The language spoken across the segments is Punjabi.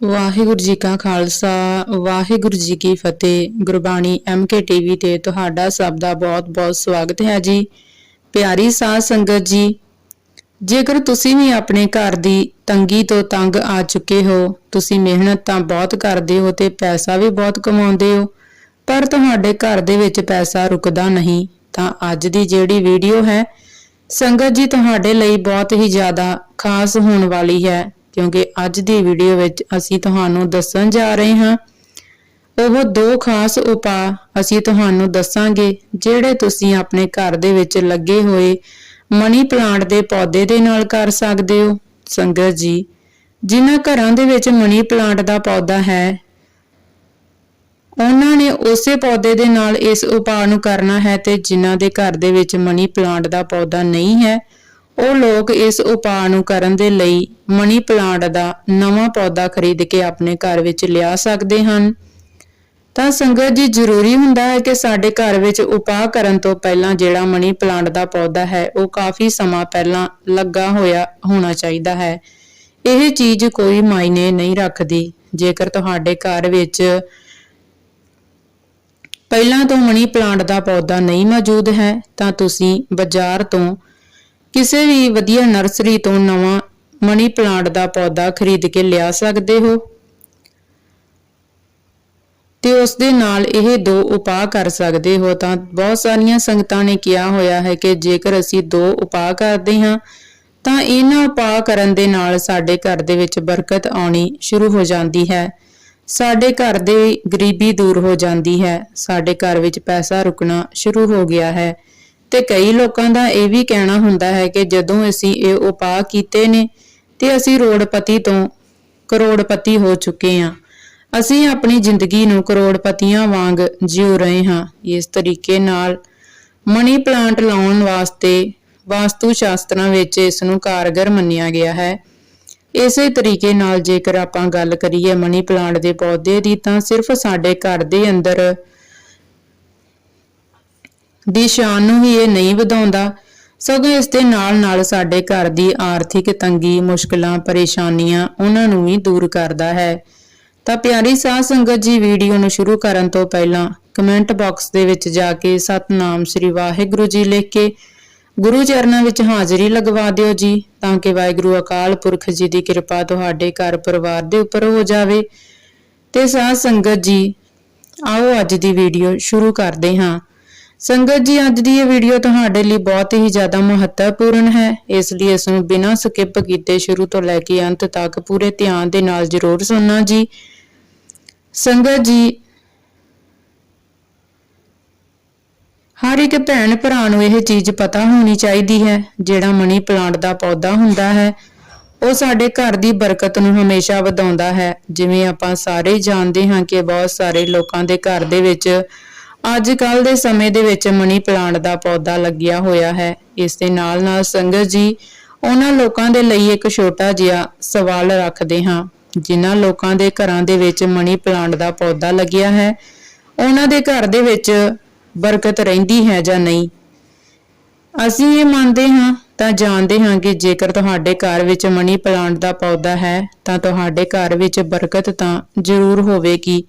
ਵਾਹਿਗੁਰੂ ਜੀ ਕਾ ਖਾਲਸਾ, ਵਾਹਿਗੁਰੂ ਜੀ ਕੀ ਫਤਿਹ। ਗੁਰਬਾਣੀ ਐਮਕੇ ਟੀਵੀ ਤੇ ਤੁਹਾਡਾ ਸਭ ਦਾ ਬਹੁਤ-ਬਹੁਤ ਸਵਾਗਤ ਹੈ ਜੀ। ਪਿਆਰੀ ਸਾਧ ਸੰਗਤ ਜੀ, ਜੇਕਰ ਤੁਸੀਂ ਵੀ ਆਪਣੇ ਘਰ ਦੀ ਤੰਗੀ ਤੋਂ ਤੰਗ ਆ ਚੁੱਕੇ ਹੋ, ਤੁਸੀਂ ਮਿਹਨਤ ਤਾਂ ਬਹੁਤ ਕਰਦੇ ਹੋ ਤੇ ਪੈਸਾ ਵੀ ਬਹੁਤ ਕਮਾਉਂਦੇ ਹੋ, ਪਰ ਤੁਹਾਡੇ ਘਰ ਦੇ ਵਿੱਚ ਪੈਸਾ ਰੁਕਦਾ ਨਹੀਂ, ਤਾਂ ਅੱਜ ਦੀ ਜਿਹੜੀ ਵੀਡੀਓ ਹੈ, ਸੰਗਤ ਜੀ ਤੁਹਾਡੇ ਲਈ ਬਹੁਤ ਹੀ ਜ਼ਿਆਦਾ ਖਾਸ ਹੋਣ ਵਾਲੀ ਹੈ। ਕਿਉਂਕਿ ਅੱਜ ਦੀ ਵੀਡੀਓ ਵਿੱਚ ਅਸੀਂ ਤੁਹਾਨੂੰ ਦੱਸਣ ਜਾ ਰਹੇ ਹਾਂ। ਉਹ ਦੋ ਖਾਸ ਉਪਾਅ ਅਸੀਂ ਤੁਹਾਨੂੰ ਦੱਸਾਂਗੇ, ਜਿਹੜੇ ਤੁਸੀਂ ਆਪਣੇ ਘਰ ਦੇ ਵਿੱਚ ਲੱਗੇ ਹੋਏ ਮਨੀ ਪਲਾਂਟ ਦੇ ਪੌਦੇ ਦੇ ਨਾਲ ਕਰ ਸਕਦੇ ਹੋ। ਸੰਗਤ ਜੀ, ਜਿਨ੍ਹਾਂ ਘਰਾਂ ਦੇ ਵਿੱਚ ਮਨੀ ਪਲਾਂਟ ਦਾ ਪੌਦਾ ਹੈ, ਉਹਨਾਂ ਨੇ ਉਸੇ ਪੌਦੇ ਦੇ ਨਾਲ ਇਸ ਉਪਾਅ ਨੂੰ ਕਰਨਾ ਹੈ ਤੇ ਜਿਨ੍ਹਾਂ ਦੇ ਘਰ ਦੇ ਵਿੱਚ ਮਨੀ ਪਲਾਂਟ ਦਾ ਪੌਦਾ ਨਹੀਂ ਹੈ ਉਹ ਲੋਕ ਇਸ ਉਪਾਅ ਨੂੰ ਕਰਨ ਦੇ ਲਈ ਮਨੀ ਪਲਾਂਟ ਦਾ ਨਵਾਂ ਪੌਦਾ ਖਰੀਦ ਕੇ ਆਪਣੇ ਘਰ ਵਿੱਚ ਲਿਆ ਸਕਦੇ ਹਨ। ਤਾਂ ਸੰਗਤ ਜੀ, ਜ਼ਰੂਰੀ ਹੁੰਦਾ ਹੈ ਕਿ ਸਾਡੇ ਘਰ ਵਿੱਚ ਉਪਾਅ ਕਰਨ ਤੋਂ ਪਹਿਲਾਂ ਜਿਹੜਾ ਮਨੀ ਪਲਾਂਟ ਦਾ ਪੌਦਾ ਹੈ, ਉਹ ਕਾਫੀ ਸਮਾਂ ਪਹਿਲਾਂ ਲੱਗਾ ਹੋਇਆ ਹੋਣਾ ਚਾਹੀਦਾ ਹੈ। ਇਹ ਚੀਜ਼ ਕੋਈ ਮਾਇਨੇ ਨਹੀਂ ਰੱਖਦੀ। ਜੇਕਰ ਤੁਹਾਡੇ ਘਰ ਵਿੱਚ ਪਹਿਲਾਂ ਤੋਂ ਮਨੀ ਪਲਾਂਟ ਦਾ ਪੌਦਾ ਨਹੀਂ ਮੌਜੂਦ ਹੈ, ਤਾਂ ਤੁਸੀਂ ਬਾਜ਼ਾਰ ਤੋਂ ਕਿਸੇ ਵੀ ਵਧੀਆ ਨਰਸਰੀ ਤੋਂ ਨਵਾਂ ਮਨੀ ਪਲਾਂਟ ਦਾ ਪੌਦਾ ਖਰੀਦ ਕੇ ਲਿਆ ਸਕਦੇ ਹੋ? ਤੇ ਉਸ ਦੇ ਨਾਲ ਇਹ ਦੋ ਉਪਾਅ ਕਰ ਸਕਦੇ ਹੋ ਤਾਂ ਬਹੁਤ ਸਾਰੀਆਂ ਸੰਗਤਾਂ ਨੇ ਕਿਹਾ ਹੋਇਆ ਹੈ ਕਿ ਜੇਕਰ ਅਸੀਂ ਦੋ ਉਪਾਅ ਕਰਦੇ ਹਾਂ, ਤਾਂ ਇਹਨਾਂ ਉਪਾਅ ਕਰਨ ਦੇ ਨਾਲ ਸਾਡੇ ਘਰ ਦੇ ਵਿੱਚ ਬਰਕਤ ਆਉਣੀ ਸ਼ੁਰੂ ਹੋ ਜਾਂਦੀ ਹੈ। ਸਾਡੇ ਘਰ ਦੇ ਗਰੀਬੀ ਦੂਰ ਹੋ ਜਾਂਦੀ ਹੈ। ਸਾਡੇ ਘਰ ਵਿੱਚ ਪੈਸਾ ਰੁਕਣਾ ਸ਼ੁਰੂ ਹੋ ਗਿਆ ਹੈ। ਤੇ ਕਈ ਲੋਕਾਂ ਦਾ ਇਹ ਵੀ ਕਹਿਣਾ ਹੁੰਦਾ ਹੈ ਕਿ ਜਦੋਂ ਅਸੀਂ ਇਹ ਉਪਾਅ ਕੀਤੇ ਨੇ, ਤੇ ਅਸੀਂ ਰੋੜਪਤੀ ਤੋਂ ਕਰੋੜਪਤੀ ਹੋ ਚੁੱਕੇ ਹਾਂ। ਅਸੀਂ ਆਪਣੀ ਜ਼ਿੰਦਗੀ ਨੂੰ ਕਰੋੜਪਤੀਆਂ ਵਾਂਗ ਜਿਉ ਰਹੇ ਹਾਂ। ਇਸ ਤਰੀਕੇ ਨਾਲ ਮਨੀ ਪਲਾਂਟ ਲਾਉਣ ਵਾਸਤੇ ਵਾਸਤੂ ਸ਼ਾਸਤਰਾਂ ਵਿੱਚ ਇਸ ਨੂੰ ਕਾਰਗਰ ਮੰਨਿਆ ਗਿਆ ਹੈ। ਇਸੇ ਤਰੀਕੇ ਨਾਲ ਜੇਕਰ ਆਪਾਂ ਗੱਲ ਕਰੀਏ ਮਨੀ ਪਲਾਂਟ ਦੇ ਪੌਦੇ ਦੀ, ਤਾਂ ਸਿਰਫ ਸਾਡੇ ਘਰ ਦੇ ਅੰਦਰ ਦੀ ਸ਼ਾਨ ਨੂੰ ਹੀ ਇਹ ਨਹੀਂ ਵਧਾਉਂਦਾ। ਸਗੋਂ ਇਸ ਦੇ ਨਾਲ ਨਾਲ ਸਾਡੇ ਘਰ ਦੀ ਆਰਥਿਕ ਤੰਗੀ, ਮੁਸ਼ਕਲਾਂ, ਪਰੇਸ਼ਾਨੀਆਂ ਉਹਨਾਂ ਨੂੰ ਵੀ ਦੂਰ ਕਰਦਾ ਹੈ। ਤਾਂ ਪਿਆਰੀ ਸਾਧ ਸੰਗਤ ਜੀ, ਵੀਡੀਓ ਨੂੰ ਸ਼ੁਰੂ ਕਰਨ ਤੋਂ ਪਹਿਲਾਂ ਕਮੈਂਟ ਬਾਕਸ ਦੇ ਵਿੱਚ ਜਾ ਕੇ ਸਤਨਾਮ ਸ੍ਰੀ ਵਾਹਿਗੁਰੂ ਜੀ ਲਿਖ ਕੇ ਗੁਰੂ ਚਰਨਾਂ ਵਿੱਚ ਹਾਜ਼ਰੀ ਲਗਵਾ ਦਿਓ ਜੀ, ਤਾਂ ਕਿ ਵਾਹਿਗੁਰੂ ਅਕਾਲ ਪੁਰਖ ਜੀ ਦੀ ਕਿਰਪਾ ਤੁਹਾਡੇ ਘਰ ਪਰਿਵਾਰ ਦੇ ਉੱਪਰ ਹੋ ਜਾਵੇ। ਤੇ ਸਾਧ ਸੰਗਤ ਜੀ, ਆਓ ਅੱਜ ਦੀ ਵੀਡੀਓ ਸ਼ੁਰੂ ਕਰਦੇ ਹਾਂ। ਸੰਗਤ ਜੀ, ਅੱਜ ਦੀ ਇਹ ਵੀਡੀਓ ਤੁਹਾਡੇ ਲਈ ਬਹੁਤ ਹੀ ਜ਼ਿਆਦਾ ਮਹੱਤਵਪੂਰਨ ਹੈ। ਇਸ ਲਈ ਇਸ ਨੂੰ ਬਿਨਾਂ ਸਕਿਪ ਕੀਤੇ ਸ਼ੁਰੂ ਤੋਂ ਲੈ ਕੇ ਅੰਤ ਤੱਕ ਪੂਰੇ ਧਿਆਨ ਦੇ ਨਾਲ ਜ਼ਰੂਰ ਸੁਣਨਾ ਜੀ। ਸੰਗਤ ਜੀ, ਹਰ ਇੱਕ ਭੈਣ ਭਰਾ ਨੂੰ ਇਹ ਚੀਜ਼ ਪਤਾ ਹੋਣੀ ਚਾਹੀਦੀ ਹੈ, ਜਿਹੜਾ ਮਨੀ ਪਲਾਂਟ ਦਾ ਪੌਦਾ ਹੁੰਦਾ ਹੈ, ਉਹ ਸਾਡੇ ਘਰ ਦੀ ਬਰਕਤ ਨੂੰ ਹਮੇਸ਼ਾ ਵਧਾਉਂਦਾ ਹੈ। ਜਿਵੇਂ ਆਪਾਂ ਸਾਰੇ ਜਾਣਦੇ ਹਾਂ ਕਿ ਬਹੁਤ ਸਾਰੇ ਲੋਕਾਂ ਦੇ ਘਰ ਦੇ ਵਿੱਚ ਅੱਜ ਕੱਲ ਦੇ ਸਮੇਂ ਦੇ ਵਿੱਚ ਮਨੀ ਪਲਾਂਟ ਦਾ ਪੌਦਾ ਲੱਗਿਆ ਹੋਇਆ ਹੈ। ਇਸ ਦੇ ਨਾਲ ਨਾਲ ਸੰਗਤ ਜੀ, ਉਹਨਾਂ ਲੋਕਾਂ ਦੇ ਲਈ ਇੱਕ ਛੋਟਾ ਜਿਹਾ ਸਵਾਲ ਰੱਖਦੇ ਹਾਂ। ਜਿਨ੍ਹਾਂ ਲੋਕਾਂ ਦੇ ਘਰਾਂ ਦੇ ਵਿੱਚ ਮਨੀ ਪਲਾਂਟ ਦਾ ਪੌਦਾ ਲੱਗਿਆ ਹੈ, ਉਹਨਾਂ ਦੇ ਘਰ ਦੇ ਵਿੱਚ ਬਰਕਤ ਰਹਿੰਦੀ ਹੈ ਜਾਂ ਨਹੀਂ? ਅਸੀਂ ਇਹ ਮੰਨਦੇ ਹਾਂ, ਤਾਂ ਜਾਣਦੇ ਹਾਂ ਕਿ ਜੇਕਰ ਤੁਹਾਡੇ ਘਰ ਵਿੱਚ ਮਨੀ ਪਲਾਂਟ ਦਾ ਪੌਦਾ ਹੈ, ਤਾਂ ਤੁਹਾਡੇ ਘਰ ਵਿੱਚ ਬਰਕਤ ਤਾਂ ਜ਼ਰੂਰ ਹੋਵੇਗੀ।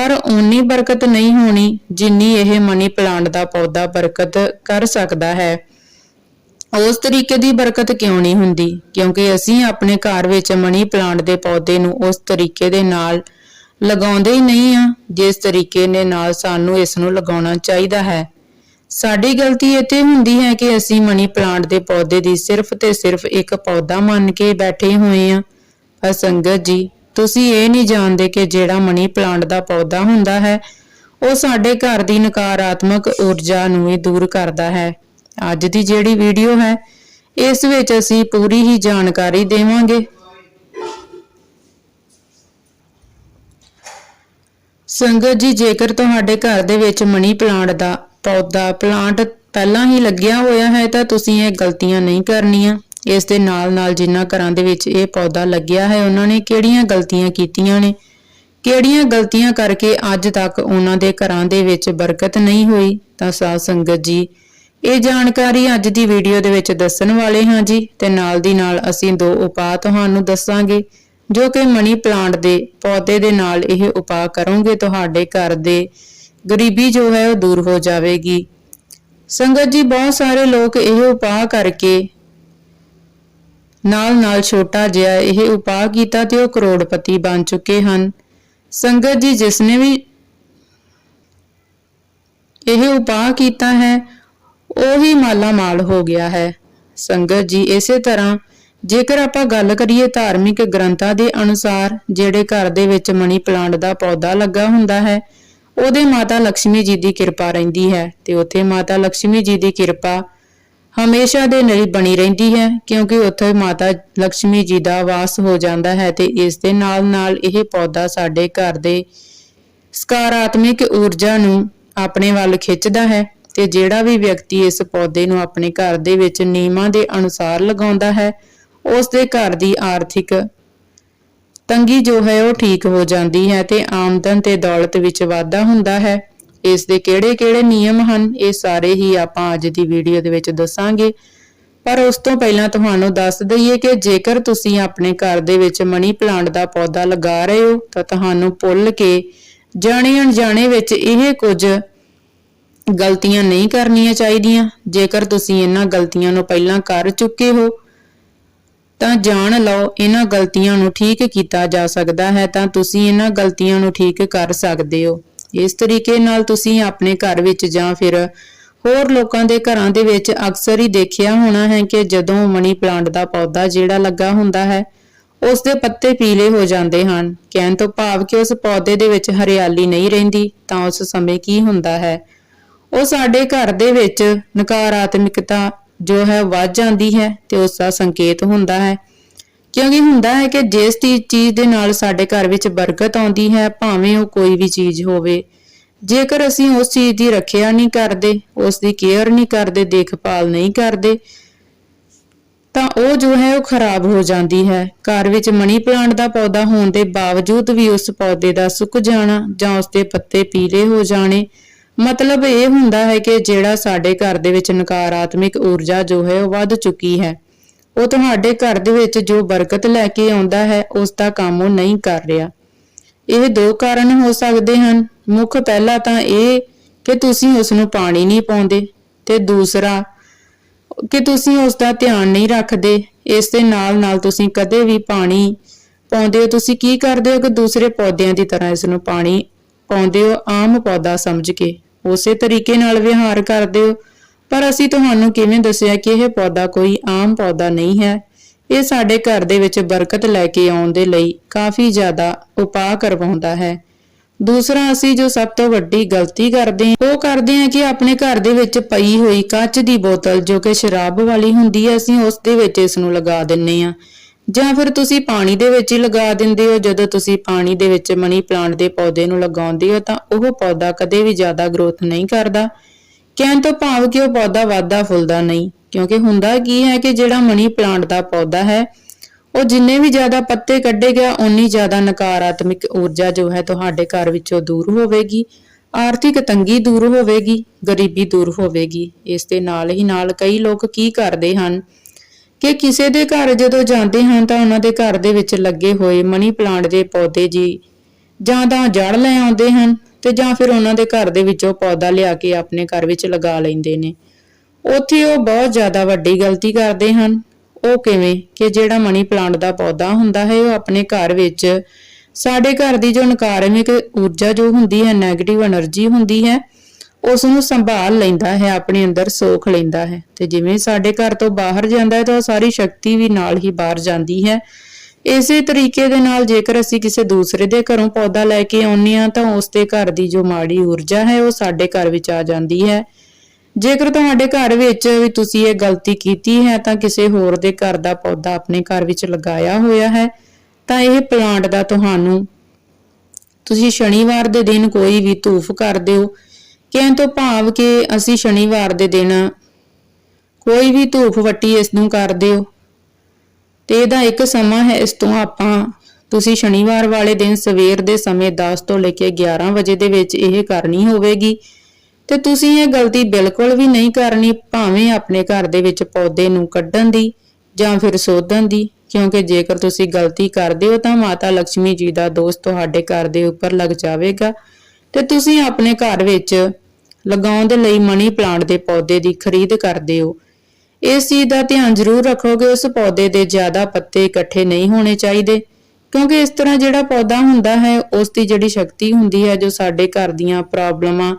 ਪਰ ਉਨੀ ਬਰਕਤ ਨਹੀਂ ਹੋਣੀ ਜਿੰਨੀ ਇਹ ਮਨੀ ਪਲਾਂਟ ਦਾ ਪੌਦਾ ਬਰਕਤ ਕਰ ਸਕਦਾ ਹੈ। ਉਸ ਤਰੀਕੇ ਦੀ ਬਰਕਤ ਕਿਉਂ ਨਹੀਂ ਹੁੰਦੀ? ਕਿਉਂਕਿ ਅਸੀਂ ਆਪਣੇ ਘਰ ਵਿੱਚ ਮਨੀ ਪਲਾਂਟ ਦੇ ਪੌਦੇ ਨੂੰ ਉਸ ਤਰੀਕੇ ਦੇ ਨਾਲ ਲਗਾਉਂਦੇ ਹੀ ਨਹੀਂ ਆ ਜਿਸ ਤਰੀਕੇ ਦੇ ਨਾਲ ਸਾਨੂੰ ਇਸ ਨੂੰ ਲਗਾਉਣਾ ਚਾਹੀਦਾ ਹੈ। ਸਾਡੀ ਗਲਤੀ ਇੱਥੇ ਹੁੰਦੀ ਹੈ ਕਿ ਅਸੀਂ ਮਨੀ ਪਲਾਂਟ ਦੇ ਪੌਦੇ ਦੀ ਸਿਰਫ ਤੇ ਸਿਰਫ ਇੱਕ ਪੌਦਾ ਮੰਨ ਕੇ ਬੈਠੇ ਹੋਏ ਆ ਪਰ ਸੰਗਤ ਜੀ ਤੁਸੀਂ ਇਹ ਨਹੀਂ ਜਾਣਦੇ ਕਿ ਜਿਹੜਾ ਮਨੀ ਪਲਾਂਟ ਦਾ ਪੌਦਾ ਹੁੰਦਾ ਹੈ, ਉਹ ਸਾਡੇ ਘਰ ਦੀ ਨਕਾਰਾਤਮਕ ਊਰਜਾ ਨੂੰ ਵੀ ਦੂਰ ਕਰਦਾ ਹੈ। ਅੱਜ ਦੀ ਜਿਹੜੀ ਵੀਡੀਓ ਹੈ, ਇਸ ਵਿੱਚ ਅਸੀਂ ਪੂਰੀ ਹੀ ਜਾਣਕਾਰੀ ਦੇਵਾਂਗੇ। ਸੰਗਤ ਜੀ, ਜੇਕਰ ਤੁਹਾਡੇ ਘਰ ਦੇ ਵਿੱਚ ਮਨੀ ਪਲਾਂਟ ਦਾ ਪੌਦਾ, ਪਲਾਂਟ ਪਹਿਲਾਂ ਹੀ ਲੱਗਿਆ ਹੋਇਆ ਹੈ, ਤਾਂ ਤੁਸੀਂ ਇਹ ਗਲਤੀਆਂ ਨਹੀਂ ਕਰਨੀਆਂ। ਇਸ ਦੇ ਨਾਲ ਨਾਲ ਜਿਨ੍ਹਾਂ ਘਰਾਂ ਦੇ ਵਿੱਚ ਇਹ ਪੌਦਾ ਲੱਗਿਆ ਹੈ, ਉਹਨਾਂ ਨੇ ਕਿਹੜੀਆਂ ਗਲਤੀਆਂ ਕੀਤੀਆਂ ਨੇ? ਕਿਹੜੀਆਂ ਗਲਤੀਆਂ ਕਰਕੇ ਅੱਜ ਤੱਕ ਉਹਨਾਂ ਦੇ ਘਰਾਂ ਦੇ ਵਿੱਚ ਬਰਕਤ ਨਹੀਂ ਹੋਈ? ਤਾਂ ਸਾਧ ਸੰਗਤ ਜੀ, ਇਹ ਜਾਣਕਾਰੀ ਅੱਜ ਦੀ ਵੀਡੀਓ ਦੇ ਵਿੱਚ ਦੱਸਣ ਵਾਲੇ ਹਾਂ ਜੀ ਤੇ ਨਾਲ ਦੀ ਨਾਲ ਅਸੀਂ ਦੋ ਉਪਾਅ ਤੁਹਾਨੂੰ ਦੱਸਾਂਗੇ, ਜੋ ਕਿ ਮਨੀ ਪਲਾਂਟ ਦੇ ਪੌਦੇ ਦੇ ਨਾਲ ਇਹ ਉਪਾਅ ਕਰੋਗੇ। ਤੁਹਾਡੇ ਘਰ ਦੇ ਗਰੀਬੀ ਜੋ ਹੈ ਉਹ ਦੂਰ ਹੋ ਜਾਵੇਗੀ। ਸੰਗਤ ਜੀ, ਬਹੁਤ ਸਾਰੇ ਲੋਕ ਇਹ ਉਪਾਅ ਕਰਕੇ ਨਾਲ-ਨਾਲ ਛੋਟਾ ਜਿਹਾ ਇਹ ਉਪਾਅ ਕੀਤਾ ਤੇ ਉਹ ਕਰੋੜਪਤੀ ਬਣ ਚੁੱਕੇ ਹਨ। ਸੰਗਤ ਜੀ ਜਿਸਨੇ ਵੀ ਇਹ ਉਪਾਅ ਕੀਤਾ ਹੈ, ਉਹ ਮਾਲਾ ਮਾਲ ਹੋ ਗਿਆ ਹੈ। ਸੰਗਤ ਜੀ ਇਸੇ ਤਰ੍ਹਾਂ, ਜੇਕਰ ਆਪਾਂ ਗੱਲ ਕਰੀਏ ਧਾਰਮਿਕ ਗ੍ਰੰਥਾਂ ਦੇ ਅਨੁਸਾਰ, ਜਿਹੜੇ ਘਰ ਦੇ ਵਿੱਚ ਮਨੀ ਪਲਾਂਟ ਦਾ ਪੌਦਾ ਲੱਗਾ ਹੁੰਦਾ ਹੈ, ਉਹਦੇ ਮਾਤਾ ਲక్ష్ਮੀ ਜੀ ਦੀ ਕਿਰਪਾ ਰਹਿੰਦੀ ਹੈ ਤੇ ਉੱਥੇ ਮਾਤਾ ਲక్ష్ਮੀ ਜੀ ਦੀ ਕਿਰਪਾ ਹਮੇਸ਼ਾ ਦੇ ਲਈ ਬਣੀ ਰਹਿੰਦੀ ਹੈ, ਕਿਉਂਕਿ ਉੱਥੇ ਮਾਤਾ ਲక్ష్ਮੀ ਜੀ ਦਾ ਵਾਸ ਹੋ ਜਾਂਦਾ ਹੈ ਤੇ ਇਸ ਦੇ ਨਾਲ ਨਾਲ ਇਹ ਪੌਦਾ ਸਾਡੇ ਘਰ ਦੇ ਸਕਾਰਾਤਮਿਕ ਊਰਜਾ ਨੂੰ ਆਪਣੇ ਵੱਲ ਖਿੱਚਦਾ ਹੈ ਤੇ ਜਿਹੜਾ ਵੀ ਵਿਅਕਤੀ ਇਸ ਪੌਦੇ ਨੂੰ ਆਪਣੇ ਘਰ ਦੇ ਵਿੱਚ ਨਿਯਮਾਂ ਦੇ ਅਨੁਸਾਰ ਲਗਾਉਂਦਾ ਹੈ, ਉਸ ਦੇ ਘਰ ਦੀ ਆਰਥਿਕ ਤੰਗੀ ਜੋ ਹੈ ਉਹ ਠੀਕ ਹੋ ਜਾਂਦੀ ਹੈ ਤੇ ਆਮਦਨ ਤੇ ਦੌਲਤ ਵਿੱਚ ਵਾਧਾ ਹੁੰਦਾ ਹੈ। ਇਸ ਦੇ ਕਿਹੜੇ-ਕਿਹੜੇ ਨਿਯਮ ਹਨ, ਇਹ ਸਾਰੇ ਹੀ ਆਪਾਂ ਅੱਜ ਦੀ ਵੀਡੀਓ ਦੇ ਵਿੱਚ ਦੱਸਾਂਗੇ। ਪਰ ਉਸ ਤੋਂ ਪਹਿਲਾਂ ਤੁਹਾਨੂੰ ਦੱਸ ਦਈਏ ਕਿ ਜੇਕਰ ਤੁਸੀਂ ਆਪਣੇ ਘਰ ਦੇ ਵਿੱਚ ਮਨੀ ਪਲਾਂਟ ਦਾ ਪੌਦਾ ਲਗਾ ਰਹੇ ਹੋ, ਤਾਂ ਤੁਹਾਨੂੰ ਭੁੱਲ ਕੇ ਜਾਣੇ ਅਣਜਾਣੇ ਵਿੱਚ ਇਹ ਕੁਝ ਗਲਤੀਆਂ ਨਹੀਂ ਕਰਨੀਆਂ ਚਾਹੀਦੀਆਂ। ਜੇਕਰ ਤੁਸੀਂ ਇਹਨਾਂ ਗਲਤੀਆਂ ਨੂੰ ਪਹਿਲਾਂ ਕਰ ਚੁੱਕੇ ਹੋ, ਤਾਂ ਜਾਣ ਲਓ ਇਹਨਾਂ ਗਲਤੀਆਂ ਨੂੰ ਠੀਕ ਕੀਤਾ ਜਾ ਸਕਦਾ ਹੈ, ਤਾਂ ਤੁਸੀਂ ਇਹਨਾਂ ਗਲਤੀਆਂ ਨੂੰ ਠੀਕ ਕਰ ਸਕਦੇ ਹੋ। ਇਸ ਤਰੀਕੇ ਨਾਲ ਤੁਸੀਂ ਆਪਣੇ ਘਰ ਵਿੱਚ ਜਾਂ ਫਿਰ ਹੋਰ ਲੋਕਾਂ ਦੇ ਘਰਾਂ ਦੇ ਵਿੱਚ ਅਕਸਰ ਹੀ ਦੇਖਿਆ ਹੋਣਾ ਹੈ ਕਿ ਜਦੋਂ ਮਨੀ ਪਲਾਂਟ ਦਾ ਪੌਦਾ ਜਿਹੜਾ ਲੱਗਾ ਹੁੰਦਾ ਹੈ, ਉਸ ਦੇ ਪੱਤੇ ਪੀਲੇ ਹੋ ਜਾਂਦੇ ਹਨ। ਕਹਿਣ ਤੋਂ ਭਾਵ ਕਿ ਉਸ ਪੌਦੇ ਦੇ ਵਿੱਚ ਹਰਿਆਲੀ ਨਹੀਂ ਰਹਿੰਦੀ, ਤਾਂ ਉਸ ਸਮੇਂ ਕੀ ਹੁੰਦਾ ਹੈ? ਉਹ ਸਾਡੇ ਘਰ ਦੇ ਵਿੱਚ ਨਕਾਰਾਤਮਕਤਾ ਜੋ ਹੈ ਵੱਧ ਜਾਂਦੀ ਹੈ ਤੇ ਉਸ ਦਾ ਸੰਕੇਤ ਹੁੰਦਾ ਹੈ। ਕਿਉਂਕਿ ਹੁੰਦਾ ਹੈ ਕਿ ਜਿਸ ਦੀ ਚੀਜ਼ ਦੇ ਨਾਲ ਸਾਡੇ ਘਰ ਵਿੱਚ ਬਰਕਤ ਆਉਂਦੀ ਹੈ, ਭਾਵੇਂ ਉਹ ਕੋਈ ਵੀ ਚੀਜ਼ ਹੋਵੇ। ਜੇਕਰ ਅਸੀਂ ਉਸ ਚੀਜ਼ ਦੀ ਰੱਖਿਆ ਨਹੀਂ ਕਰਦੇ, ਉਸ ਦੀ ਕੇਅਰ ਨਹੀਂ ਕਰਦੇ, ਦੇਖਭਾਲ ਨਹੀਂ ਕਰਦੇ, ਤਾਂ ਉਹ ਜੋ ਹੈ ਉਹ ਖਰਾਬ ਹੋ ਜਾਂਦੀ ਹੈ। ਘਰ ਵਿੱਚ ਮਨੀ ਪਲਾਂਟ ਦਾ ਪੌਦਾ ਹੋਣ ਦੇ ਬਾਵਜੂਦ ਵੀ ਉਸ ਪੌਦੇ ਦਾ ਸੁੱਕ ਜਾਣਾ ਜਾਂ ਉਸ ਦੇ ਪੱਤੇ ਪੀਲੇ ਹੋ ਜਾਣੇ, ਮਤਲਬ ਇਹ ਹੁੰਦਾ ਹੈ ਕਿ ਜਿਹੜਾ ਸਾਡੇ ਘਰ ਦੇ ਵਿੱਚ ਨਕਾਰਾਤਮਕ ਊਰਜਾ ਜੋ ਹੈ ਉਹ ਵੱਧ ਚੁੱਕੀ ਹੈ। ਉਹ ਤੁਹਾਡੇ ਘਰ ਦੇ ਵਿੱਚ ਜੋ ਬਰਕਤ ਲੈ ਕੇ ਆਉਂਦਾ ਹੈ, ਉਸ ਦਾ ਕੰਮ ਉਹ ਨਹੀਂ ਕਰ ਰਿਹਾ। ਇਹ ਦੋ ਕਾਰਨ ਹੋ ਸਕਦੇ ਹਨ। ਮੁੱਖ ਪਹਿਲਾ ਤਾਂ ਇਹ ਕਿ ਤੁਸੀਂ ਉਸ ਨੂੰ ਪਾਣੀ ਨਹੀਂ ਪਾਉਂਦੇ ਤੇ ਦੂਸਰਾ ਕਿ ਤੁਸੀਂ ਉਸ ਦਾ ਧਿਆਨ ਨਹੀਂ ਰੱਖਦੇ। ਇਸ ਦੇ ਨਾਲ ਨਾਲ ਤੁਸੀਂ ਕਦੇ ਵੀ ਪਾਣੀ ਪਾਉਂਦੇ ਹੋ। ਤੁਸੀਂ ਕੀ ਕਰਦੇ ਹੋ ਕਿ ਦੂਸਰੇ ਪੌਦਿਆਂ ਦੀ ਤਰ੍ਹਾਂ ਇਸ ਨੂੰ ਪਾਣੀ ਪਾਉਂਦੇ ਹੋ? ਆਮ ਪੌਦਾ ਸਮਝ ਕੇ। ਉਸੇ ਤਰੀਕੇ ਨਾਲ ਵਿਹਾਰ ਕਰਦੇ ਹੋ। ਪਰ ਅਸੀਂ ਤੁਹਾਨੂੰ ਕਿਵੇਂ ਦੱਸਿਆ ਕਿ ਇਹ ਪੌਦਾ ਕੋਈ ਆਮ ਪੌਦਾ ਨਹੀਂ ਹੈ? ਇਹ ਸਾਡੇ ਘਰ ਦੇ ਵਿੱਚ ਬਰਕਤ ਲੈ ਕੇ ਆਉਣ ਦੇ ਲਈ ਕਾਫੀ ਜ਼ਿਆਦਾ ਉਪਾਅ ਕਰਵਾਉਂਦਾ ਹੈ। ਦੂਸਰਾ, ਅਸੀਂ ਜੋ ਸਭ ਤੋਂ ਵੱਡੀ ਗਲਤੀ ਕਰਦੇ ਹਾਂ, ਉਹ ਕਰਦੇ ਹਾਂ ਕਿ ਆਪਣੇ ਘਰ ਦੇ ਵਿੱਚ ਪਈ ਹੋਈ ਕੱਚ ਦੀ ਬੋਤਲ ਜੋ ਕਿ ਸ਼ਰਾਬ ਵਾਲੀ ਹੁੰਦੀ ਹੈ, ਅਸੀਂ ਉਸ ਦੇ ਵਿੱਚ ਇਸ ਨੂੰ ਲਗਾ ਦਿੰਨੇ ਆ ਜਾਂ ਫਿਰ ਤੁਸੀਂ ਪਾਣੀ ਦੇ ਵਿੱਚ ਹੀ ਲਗਾ ਦਿੰਦੇ ਹੋ, ਜਦੋਂ ਤੁਸੀਂ ਪਾਣੀ ਦੇ ਵਿੱਚ ਮਨੀ ਪਲਾਂਟ ਦੇ ਪੌਦੇ ਨੂੰ ਲਗਾਉਂਦੇ ਹੋ, ਤਾਂ ਉਹ ਪੌਦਾ ਕਦੇ ਵੀ ਜ਼ਿਆਦਾ ਗਰੋਥ ਨਹੀਂ ਕਰਦਾ। ਕਹਿਣ ਤੋਂ ਭਾਵ ਕਿ ਉਹ ਪੌਦਾ ਵਾਧਾ, ਫੁੱਲਦਾ ਨਹੀਂ। ਕਿਉਂਕਿ ਹੁੰਦਾ ਕੀ ਹੈ ਕਿ ਜਿਹੜਾ ਮਨੀ ਪਲਾਂਟ ਦਾ ਪੌਦਾ ਹੈ, ਉਹ ਜਿੰਨੇ ਵੀ ਜ਼ਿਆਦਾ ਪੱਤੇ ਕੱਢੇ ਗਿਆ ਉਨੀ ਜ਼ਿਆਦਾ ਨਕਾਰਾਤਮਕ ਊਰਜਾ ਜੋ ਹੈ ਤੁਹਾਡੇ ਘਰ ਵਿੱਚੋਂ ਦੂਰ ਹੋਵੇਗੀ, ਆਰਥਿਕ ਤੰਗੀ ਦੂਰ ਹੋਵੇਗੀ, ਗਰੀਬੀ ਦੂਰ ਹੋਵੇਗੀ। ਇਸ ਦੇ ਨਾਲ ਹੀ ਨਾਲ ਕਈ ਲੋਕ ਕੀ ਕਰਦੇ ਹਨ ਕਿ ਕਿਸੇ ਦੇ ਘਰ ਜਦੋਂ ਜਾਂਦੇ ਹਨ ਤਾਂ ਉਹਨਾਂ ਦੇ ਘਰ ਦੇ ਵਿੱਚ ਲੱਗੇ ਹੋਏ ਮਨੀ ਪਲਾਂਟ ਦੇ ਪੌਦੇ ਜੀ, ਜਾਂ ਤਾਂ ਜੜ ਲੈ ਆਉਂਦੇ ਹਨ ਤੇ ਜਾਂ ਫਿਰ ਉਹਨਾਂ ਦੇ ਘਰ ਦੇ ਵਿੱਚੋਂ ਪੌਦਾ ਲਿਆ ਕੇ ਆਪਣੇ ਘਰ ਵਿੱਚ ਲਗਾ ਲੈਂਦੇ ਨੇ। ਉੱਥੇ ਉਹ ਬਹੁਤ ਜ਼ਿਆਦਾ ਵੱਡੀ ਗਲਤੀ ਕਰਦੇ ਹਨ। ਉਹ ਕਿਵੇਂ ਕਿ ਜਿਹੜਾ ਮਨੀ ਪਲਾਂਟ ਦਾ ਪੌਦਾ ਹੁੰਦਾ ਹੈ, ਉਹ ਆਪਣੇ ਘਰ ਵਿੱਚ ਸਾਡੇ ਘਰ ਦੀ ਜੋ ਨਕਾਰਾਤਮਕ ਊਰਜਾ ਜੋ ਹੁੰਦੀ ਹੈ 네ਗੇਟਿਵ એનર્ਜੀ ਹੁੰਦੀ ਹੈ ਉਸ ਨੂੰ ਸੰਭਾਲ ਲੈਂਦਾ ਹੈ, ਆਪਣੇ ਅੰਦਰ ਸੋਖ ਲੈਂਦਾ ਹੈ। ਤੇ ਜਿਵੇਂ ਸਾਡੇ ਘਰ ਤੋਂ ਬਾਹਰ ਜਾਂਦਾ ਹੈ, ਤਾਂ ਉਹ ਸਾਰੀ ਸ਼ਕਤੀ ਵੀ ਨਾਲ ਹੀ ਬਾਹਰ ਜਾਂਦੀ ਹੈ। ਇਸੇ ਤਰੀਕੇ ਦੇ ਨਾਲ ਜੇਕਰ ਅਸੀਂ ਕਿਸੇ ਦੂਸਰੇ ਦੇ ਘਰੋਂ ਪੌਦਾ ਲੈ ਕੇ ਆਉਂਦੇ ਹਾਂ, ਤਾਂ ਉਸ ਦੇ ਘਰ ਦੀ ਜੋ ਮਾੜੀ ਊਰਜਾ ਹੈ, ਉਹ ਸਾਡੇ ਘਰ ਵਿੱਚ ਆ ਜਾਂਦੀ ਹੈ। ਜੇਕਰ ਤੁਹਾਡੇ ਘਰ ਵਿੱਚ ਵੀ ਤੁਸੀਂ ਇਹ ਗਲਤੀ ਕੀਤੀ ਹੈ, ਤਾਂ ਕਿਸੇ ਹੋਰ ਦੇ ਘਰ ਦਾ ਪੌਦਾ ਆਪਣੇ ਘਰ ਵਿੱਚ ਲਗਾਇਆ ਹੋਇਆ ਹੈ, ਤਾਂ ਇਹ ਪਲਾਂਟ ਦਾ ਤੁਹਾਨੂੰ ਤੁਸੀਂ ਸ਼ਨੀਵਾਰ ਦੇ ਦਿਨ ਕੋਈ ਵੀ ਧੂਫ ਕਰ ਦਿਓ। ਕਹਿਣ ਤੋਂ ਭਾਵ ਕਿ ਅਸੀਂ ਸ਼ਨੀਵਾਰ ਦੇ ਦਿਨ ਕੋਈ ਵੀ ਧੂਫ ਵੱਟੀ ਇਸ ਨੂੰ ਕਰ ਦਿਓ। ਤੇ ਇਹਦਾ ਇੱਕ ਸਮਾਂ ਹੈ ਇਸ ਤੋਂ ਆਪਾਂ, ਤੁਸੀਂ ਸ਼ਨੀਵਾਰ ਵਾਲੇ ਦਿਨ ਸਵੇਰ ਦੇ ਸਮੇਂ 10 ਤੋਂ ਲੈ ਕੇ 11 ਵਜੇ ਦੇ ਵਿੱਚ ਇਹ ਕਰਨੀ ਹੋਵੇਗੀ। ਤੇ ਤੁਸੀਂ ਇਹ ਗਲਤੀ ਬਿਲਕੁਲ ਵੀ ਨਹੀਂ ਕਰਨੀ, ਭਾਵੇਂ ਆਪਣੇ ਘਰ ਦੇ ਵਿੱਚ ਪੌਦੇ ਨੂੰ ਕੱਢਣ ਦੀ ਜਾਂ ਫਿਰ ਸੋਧਣ ਦੀ, ਕਿਉਂਕਿ ਜੇਕਰ ਤੁਸੀਂ ਗਲਤੀ ਕਰਦੇ ਹੋ ਤਾਂ ਮਾਤਾ ਲక్ష్ਮੀ ਜੀ ਦਾ ਦੋਸਤ ਤੁਹਾਡੇ ਘਰ ਦੇ ਉੱਪਰ ਲੱਗ ਜਾਵੇਗਾ। ਤੇ ਤੁਸੀਂ ਆਪਣੇ ਘਰ ਵਿੱਚ ਲਗਾਉਣ ਦੇ ਲਈ ਮਨੀ ਪਲਾਂਟ ਦੇ ਪੌਦੇ ਦੀ ਖਰੀਦ ਕਰਦੇ ਹੋ। ਇਸ ਚੀਜ਼ ਦਾ ਧਿਆਨ ਜ਼ਰੂਰ ਰੱਖੋਗੇ, ਉਸ ਪੌਦੇ ਦੇ ਜ਼ਿਆਦਾ ਪੱਤੇ ਇਕੱਠੇ ਨਹੀਂ ਹੋਣੇ ਚਾਹੀਦੇ, ਕਿਉਂਕਿ ਇਸ ਤਰ੍ਹਾਂ ਜਿਹੜਾ ਪੌਦਾ ਹੁੰਦਾ ਹੈ, ਉਸ ਦੀ ਜਿਹੜੀ ਸ਼ਕਤੀ ਹੁੰਦੀ ਹੈ, ਜੋ ਸਾਡੇ ਘਰ ਦੀਆਂ ਪ੍ਰੋਬਲਮਾਂ,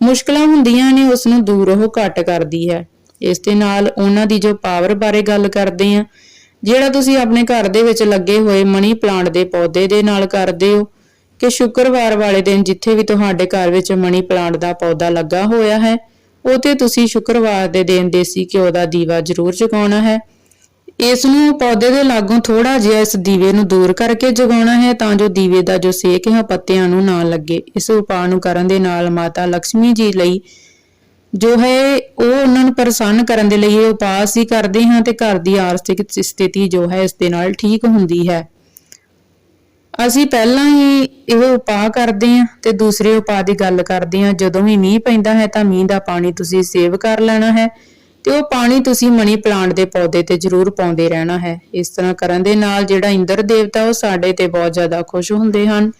ਮੁਸ਼ਕਲਾਂ ਹੁੰਦੀਆਂ ਨੇ, ਉਸ ਨੂੰ ਦੂਰ ਉਹ ਘੱਟ ਕਰਦੀ ਹੈ। ਇਸ ਦੇ ਨਾਲ ਉਹਨਾਂ ਦੀ ਜੋ ਪਾਵਰ ਬਾਰੇ ਗੱਲ ਕਰਦੇ ਆ ਜਿਹੜਾ ਤੁਸੀਂ ਆਪਣੇ ਘਰ ਦੇ ਵਿੱਚ ਲੱਗੇ ਹੋਏ ਮਨੀ ਪਲਾਂਟ ਦੇ ਪੌਦੇ ਦੇ ਨਾਲ ਕਰਦੇ ਹੋ, ਕਿ ਸ਼ੁੱਕਰਵਾਰ ਵਾਲੇ ਦਿਨ ਜਿੱਥੇ ਵੀ ਤੁਹਾਡੇ ਘਰ ਵਿੱਚ ਮਨੀ ਪਲਾਂਟ ਦਾ ਪੌਦਾ ਲੱਗਾ ਹੋਇਆ ਹੈ ਉਹ ਤੇ ਤੁਸੀਂ ਸ਼ੁੱਕਰਵਾਰ ਦੇ ਦਿਨ ਦੇਸੀ ਘਿਓ ਦਾ ਦੀਵਾ ਜ਼ਰੂਰ ਜਗਾਉਣਾ ਹੈ। ਇਸ ਨੂੰ ਪੌਦੇ ਦੇ ਲਾਗੋਂ ਥੋੜਾ ਜਿਹਾ ਇਸ ਦੀਵੇ ਨੂੰ ਦੂਰ ਕਰਕੇ ਜਗਾਉਣਾ ਹੈ ਤਾਂ ਜੋ ਦੀਵੇ ਦਾ ਜੋ ਸੇਕ ਹੈ ਉਹ ਪੱਤਿਆਂ ਨੂੰ ਨਾ ਲੱਗੇ। ਇਸ ਉਪਾਅ ਨੂੰ ਕਰਨ ਦੇ ਨਾਲ ਮਾਤਾ ਲక్ష్ਮੀ ਜੀ ਲਈ ਜੋ ਹੈ ਉਹ ਉਹਨਾਂ ਨੂੰ ਪ੍ਰਸੰਨ ਕਰਨ ਦੇ ਲਈ ਇਹ ਉਪਾਅ ਅਸੀਂ ਕਰਦੇ ਹਾਂ ਤੇ ਘਰ ਦੀ ਆਰਥਿਕ ਸਥਿਤੀ ਜੋ ਹੈ ਇਸ ਦੇ ਨਾਲ ਠੀਕ ਹੁੰਦੀ ਹੈ। ਅਸੀਂ ਪਹਿਲਾਂ ਹੀ ਇਹ ਉਪਾਅ ਕਰਦੇ ਹਾਂ ਤੇ ਦੂਸਰੇ ਉਪਾਅ ਦੀ ਗੱਲ ਕਰਦੇ ਹਾਂ। ਜਦੋਂ ਵੀ ਮੀਂਹ ਪੈਂਦਾ ਹੈ ਤਾਂ ਮੀਂਹ ਦਾ ਪਾਣੀ ਤੁਸੀਂ ਸੇਵ ਕਰ ਲੈਣਾ ਹੈ ਤੇ ਉਹ ਪਾਣੀ ਤੁਸੀਂ ਮਨੀ ਪਲਾਂਟ ਦੇ ਪੌਦੇ ਤੇ ਜ਼ਰੂਰ ਪਾਉਂਦੇ ਰਹਿਣਾ ਹੈ। ਇਸ ਤਰ੍ਹਾਂ ਕਰਨ ਦੇ ਨਾਲ ਜਿਹੜਾ ਇੰਦਰ ਦੇਵਤਾ ਉਹ ਸਾਡੇ ਤੇ ਬਹੁਤ ਜ਼ਿਆਦਾ ਖੁਸ਼ ਹੁੰਦੇ ਹਨ।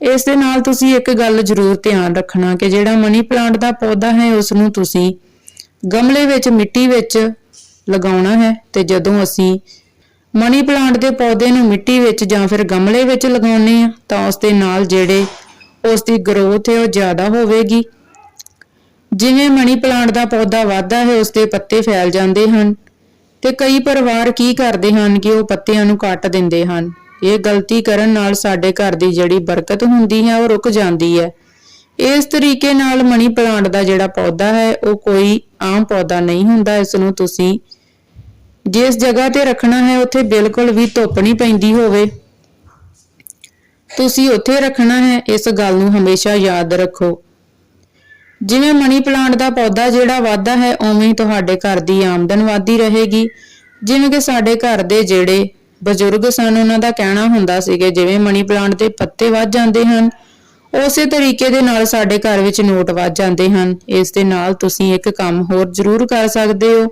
ਇਸ ਦੇ ਨਾਲ ਤੁਸੀਂ ਇੱਕ ਗੱਲ ਜ਼ਰੂਰ ਧਿਆਨ ਰੱਖਣਾ ਕਿ ਜਿਹੜਾ ਮਨੀ ਪਲਾਂਟ ਦਾ ਪੌਦਾ ਹੈ, ਉਸ ਨੂੰ ਤੁਸੀਂ ਗਮਲੇ ਵਿੱਚ, ਮਿੱਟੀ ਵਿੱਚ ਲਗਾਉਣਾ ਹੈ ਤੇ ਜਦੋਂ ਅਸੀਂ ਮਨੀ ਪਲਾਂਟ ਦੇ ਪੌਦੇ ਨੂੰ ਮਿੱਟੀ ਵਿੱਚ ਜਾਂ ਫਿਰ ਗਮਲੇ ਵਿੱਚ ਲਗਾਉਂਦੇ ਆ ਤਾਂ ਉਸ ਦੇ ਨਾਲ ਜਿਹੜੇ ਉਸ ਦੀ ਗਰੋਥ ਹੈ ਉਹ ਜ਼ਿਆਦਾ ਹੋਵੇਗੀ। ਜਿਵੇਂ ਮਨੀ ਪਲਾਂਟ ਦਾ ਪੌਦਾ ਵੱਧਦਾ ਹੈ, ਉਸ ਦੇ ਪੱਤੇ ਫੈਲ ਜਾਂਦੇ ਹਨ ਤੇ ਕਈ ਪਰਿਵਾਰ ਕੀ ਕਰਦੇ ਹਨ ਕਿ ਉਹ ਪੱਤਿਆਂ ਨੂੰ ਕੱਟ ਦਿੰਦੇ ਹਨ। ਇਹ ਗਲਤੀ ਕਰਨ ਨਾਲ ਸਾਡੇ ਘਰ ਦੀ ਜਿਹੜੀ ਬਰਕਤ ਹੁੰਦੀ ਹੈ, ਉਹ ਰੁਕ ਜਾਂਦੀ ਹੈ। ਇਸ ਤਰੀਕੇ ਨਾਲ ਮਨੀ ਪਲਾਂਟ ਦਾ ਜਿਹੜਾ ਪੌਦਾ ਹੈ, ਉਹ ਕੋਈ ਆਮ ਪੌਦਾ ਨਹੀਂ ਹੁੰਦਾ, ਇਸ ਨੂੰ ਤੁਸੀਂ ਜਿਸ ਜਗ੍ਹਾ ਤੇ ਰੱਖਣਾ ਹੈ, ਉੱਥੇ ਬਿਲਕੁਲ ਵੀ ਧੁੱਪ ਨਹੀਂ ਪੈਂਦੀ ਹੋਵੇ। ਤੁਸੀਂ ਉੱਥੇ ਰੱਖਣਾ ਹੈ, ਇਸ ਗੱਲ ਨੂੰ ਹਮੇਸ਼ਾ ਯਾਦ ਰੱਖੋ। ਜਿਵੇਂ ਮਨੀ ਪਲਾਂਟ ਦਾ ਪੌਦਾ ਜਿਹੜਾ ਵਾਧਾ ਹੈ, ਉਵੇਂ ਹੀ ਤੁਹਾਡੇ ਘਰ ਦੀ ਆਮਦਨ ਵਾਧੀ ਰਹੇਗੀ। ਜਿਵੇਂ ਕਿ ਸਾਡੇ ਘਰ ਦੇ ਜਿਹੜੇ ਬਜ਼ੁਰਗ ਸਨ, ਉਹਨਾਂ ਦਾ ਕਹਿਣਾ ਹੁੰਦਾ ਸੀ ਕਿ ਜਿਵੇਂ ਮਨੀ ਪਲਾਂਟ ਦੇ ਪੱਤੇ ਵੱਧ ਜਾਂਦੇ ਹਨ, ਉਸੇ ਤਰੀਕੇ ਦੇ ਨਾਲ ਸਾਡੇ ਘਰ ਵਿੱਚ ਨੋਟ ਵੱਧ ਜਾਂਦੇ ਹਨ। ਇਸ ਦੇ ਨਾਲ ਤੁਸੀਂ ਇੱਕ ਕੰਮ ਹੋਰ ਜ਼ਰੂਰ ਕਰ ਸਕਦੇ ਹੋ।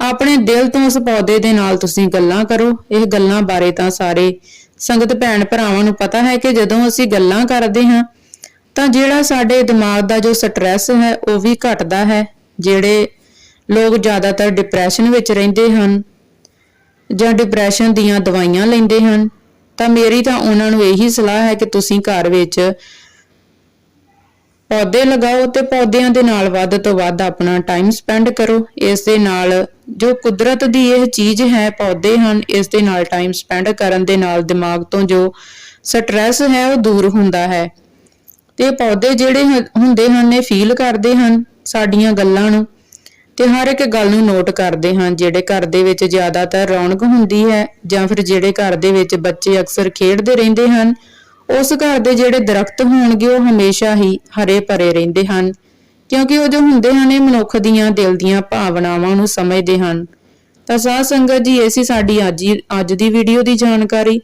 ਆਪਣੇ ਦਿਲ ਤੋਂ ਉਸ ਪੌਦੇ ਦੇ ਨਾਲ ਤੁਸੀਂ ਗੱਲਾਂ ਕਰੋ। ਇਹ ਗੱਲਾਂ ਬਾਰੇ ਤਾਂ ਸਾਰੇ ਸੰਗਤ ਭੈਣ ਭਰਾਵਾਂ ਨੂੰ ਪਤਾ ਹੈ ਕਿ ਜਦੋਂ ਅਸੀਂ ਗੱਲਾਂ ਕਰਦੇ ਹਾਂ, ਤਾਂ ਜਿਹੜਾ ਸਾਡੇ ਦਿਮਾਗ ਦਾ ਜੋ ਸਟ੍ਰੈਸ ਹੈ, ਉਹ ਵੀ ਘਟਦਾ ਹੈ। ਜਿਹੜੇ ਲੋਕ ਜ਼ਿਆਦਾਤਰ ਡਿਪਰੈਸ਼ਨ ਵਿੱਚ ਰਹਿੰਦੇ ਹਨ ਜਾਂ ਡਿਪਰੈਸ਼ਨ ਦੀਆਂ ਦਵਾਈਆਂ ਲੈਂਦੇ ਹਨ, ਤਾਂ ਮੇਰੀ ਤਾਂ ਉਹਨਾਂ ਨੂੰ ਇਹੀ ਸਲਾਹ ਹੈ ਕਿ ਤੁਸੀਂ ਘਰ ਵਿੱਚ ਪੌਦੇ ਲਗਾਓ ਤੇ ਪੌਦਿਆਂ ਦੇ ਨਾਲ ਵੱਧ ਤੋਂ ਵੱਧ ਆਪਣਾ ਟਾਈਮ ਸਪੈਂਡ ਕਰੋ। ਇਸ ਦੇ ਨਾਲ ਜੋ ਕੁਦਰਤ ਦੀ ਇਹ ਚੀਜ਼ ਹੈ, ਪੌਦੇ ਹਨ, ਇਸ ਦੇ ਨਾਲ ਟਾਈਮ ਸਪੈਂਡ ਕਰਨ ਦੇ ਨਾਲ ਦਿਮਾਗ ਤੋਂ ਜੋ ਸਟ੍ਰੈਸ ਹੈ, ਉਹ ਦੂਰ ਹੁੰਦਾ ਹੈ। ਤੇ ਪੌਦੇ ਜਿਹੜੇ ਹੁੰਦੇ ਹਨ, ਇਹ ਫੀਲ ਕਰਦੇ ਹਨ ਸਾਡੀਆਂ ਗੱਲਾਂ ਨੂੰ ਤੇ ਹਰ ਇੱਕ ਗੱਲ ਨੂੰ ਨੋਟ ਕਰਦੇ ਹਨ, ਜਿਹੜੇ ਘਰ ਦੇ ਵਿੱਚ ਜ਼ਿਆਦਾਤਰ ਰੌਣਕ ਹੁੰਦੀ ਹੈ ਜਾਂ ਫਿਰ ਜਿਹੜੇ ਘਰ ਦੇ ਵਿੱਚ ਬੱਚੇ ਅਕਸਰ ਖੇਡਦੇ ਰਹਿੰਦੇ ਹਨ ਉਸ ਘਰ ਦੇ ਜਿਹੜੇ ਦਰਖਤ ਹੋਣਗੇ ਉਹ ਹਮੇਸ਼ਾ ਹੀ ਹਰੇ ਭਰੇ ਰਹਿੰਦੇ ਹਨ, ਕਿਉਂਕਿ ਉਹ ਜੋ ਹੁੰਦੇ ਹਨ, ਇਹ ਮਨੁੱਖ ਦੀਆਂ ਦਿਲ ਦੀਆਂ ਭਾਵਨਾਵਾਂ ਨੂੰ ਸਮਝਦੇ ਹਨ। ਤਾਂ ਸਾਧ ਸੰਗਤ ਜੀ, ਇਹ ਸੀ ਸਾਡੀ ਅੱਜ ਹੀ- ਅੱਜ ਦੀ ਵੀਡੀਓ ਦੀ ਜਾਣਕਾਰੀ।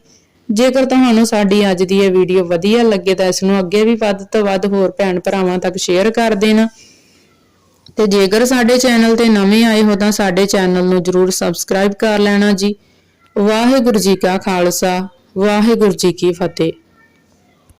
ਜੇਕਰ ਤੁਹਾਨੂੰ ਸਾਡੀ ਅੱਜ ਦੀ ਇਹ ਵੀਡੀਓ ਵਧੀਆ ਲੱਗੇ ਤਾਂ ਇਸ ਨੂੰ ਅੱਗੇ ਵੀ ਵੱਧ ਤੋਂ ਵੱਧ ਹੋਰ ਭੈਣ ਭਰਾਵਾਂ ਤੱਕ ਸ਼ੇਅਰ ਕਰ ਦੇਣਾ। ਤੇ ਜੇਕਰ ਸਾਡੇ ਚੈਨਲ ਤੇ ਨਵੇਂ ਆਏ ਹੋ ਤਾਂ ਸਾਡੇ ਚੈਨਲ ਨੂੰ ਜਰੂਰ ਸਬਸਕ੍ਰਾਈਬ ਕਰ ਲੈਣਾ ਜੀ। ਵਾਹਿਗੁਰੂ ਜੀ ਕਾ ਖਾਲਸਾ, ਵਾਹਿਗੁਰੂ ਜੀ ਕੀ ਫਤਿਹ।